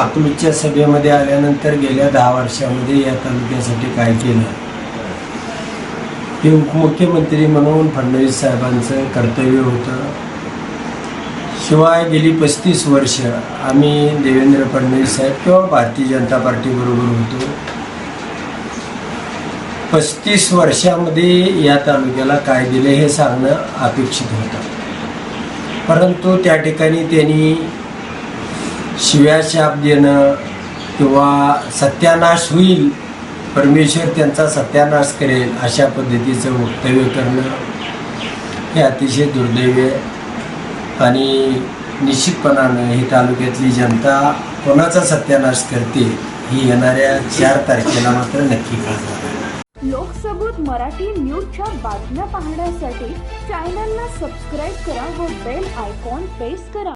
खातूरच्या सभेमध्ये आल्यानंतर गेल्या दहा वर्षामध्ये या तालुक्यासाठी काय केलं? हे उपमुख्यमंत्री म्हणून फडणवीस साहेबांचं कर्तव्य होतं. शिवाय गेली पस्तीस वर्ष आम्ही देवेंद्र फडणवीस साहेब किंवा भारतीय जनता पार्टीबरोबर होतो. पस्तीस वर्षामध्ये या तालुक्याला काय दिले हे सांगणं अपेक्षित होतं. परंतु त्या ठिकाणी त्यांनी शिव्या शाप देणं किंवा सत्यानाश होईल परमेश्वर त्यांचा सत्यानाश करेल अशा पद्धतीचं वक्तव्य करणं हे अतिशय दुर्दैव आहे. आणि निश्चितपणानं ही तालुक्यातली जनता कोणाचा सत्यानाश करते ही येणाऱ्या चार तारखेला मात्र नक्की कळणार लोकसबूत मराठी न्यूजच्या बातम्या पाहण्यासाठी चॅनलला सबस्क्राईब करा व बेल आयकॉन प्रेस करा.